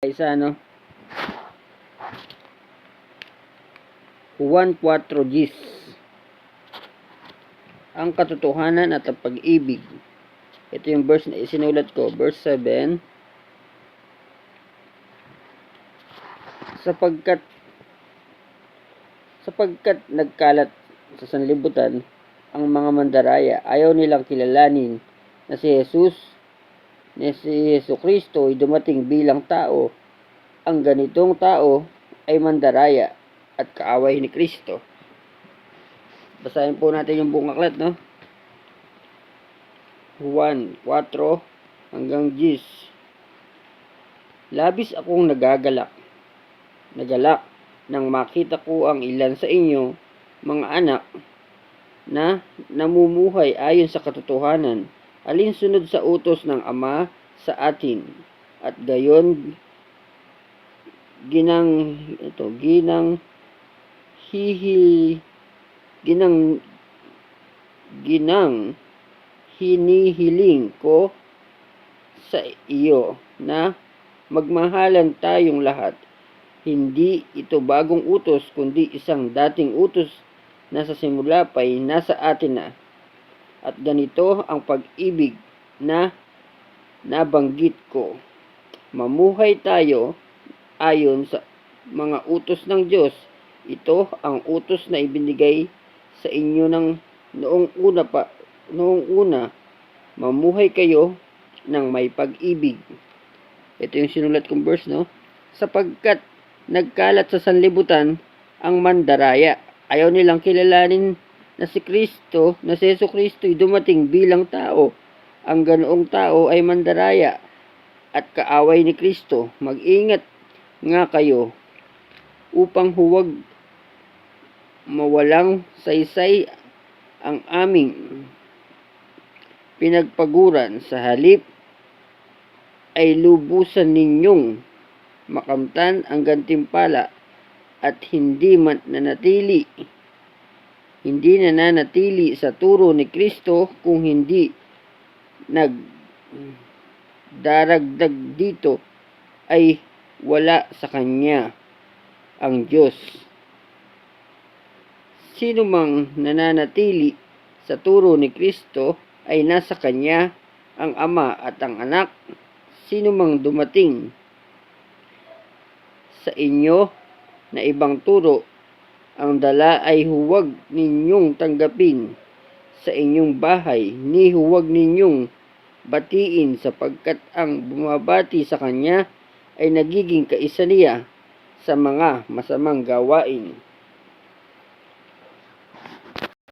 isa ano? Juan 4 Gis. Ang katotohanan at ang pag-ibig. Ito yung verse na isinulat ko. Verse 7 sapagkat sapagkat nagkalat sa sanlibutan ang mga mandaraya ayaw nilang kilalanin na si Jesus na si Yesu Kristo ay dumating bilang tao, ang ganitong tao ay mandaraya at kaaway ni Kristo. Basahin po natin yung buong aklat, no? Juan 4 hanggang 10. Labis akong nagagalak, nagalak nang makita ko ang ilan sa inyo, mga anak, na namumuhay ayon sa katotohanan alinsunod sa utos ng Ama sa atin. At gayon ginang ito ginang hihil ginang ginang hinihiling ko sa iyo na magmahalan tayong lahat. Hindi ito bagong utos kundi isang dating utos na sa simula pa'y nasa atin na at ganito ang pag-ibig na nabanggit ko. Mamuhay tayo ayon sa mga utos ng Diyos. Ito ang utos na ibinigay sa inyo ng noong una pa noong una mamuhay kayo ng may pag-ibig. Ito yung sinulat kong verse, no? Sapagkat nagkalat sa sanlibutan ang mandaraya. Ayaw nilang kilalanin na si Kristo, na si Yesu Kristo ay dumating bilang tao. Ang ganoong tao ay mandaraya at kaaway ni Kristo. Mag-ingat nga kayo upang huwag mawalang saysay ang aming pinagpaguran sa halip ay lubusan ninyong makamtan ang gantimpala at hindi man nanatili hindi nananatili sa turo ni Kristo kung hindi nag daragdag dito ay wala sa kanya ang Diyos. Sino mang nananatili sa turo ni Kristo ay nasa kanya ang ama at ang anak. Sino mang dumating sa inyo na ibang turo ang dala ay huwag ninyong tanggapin sa inyong bahay, ni huwag ninyong batiin sapagkat ang bumabati sa kanya ay nagiging kaisa niya sa mga masamang gawain.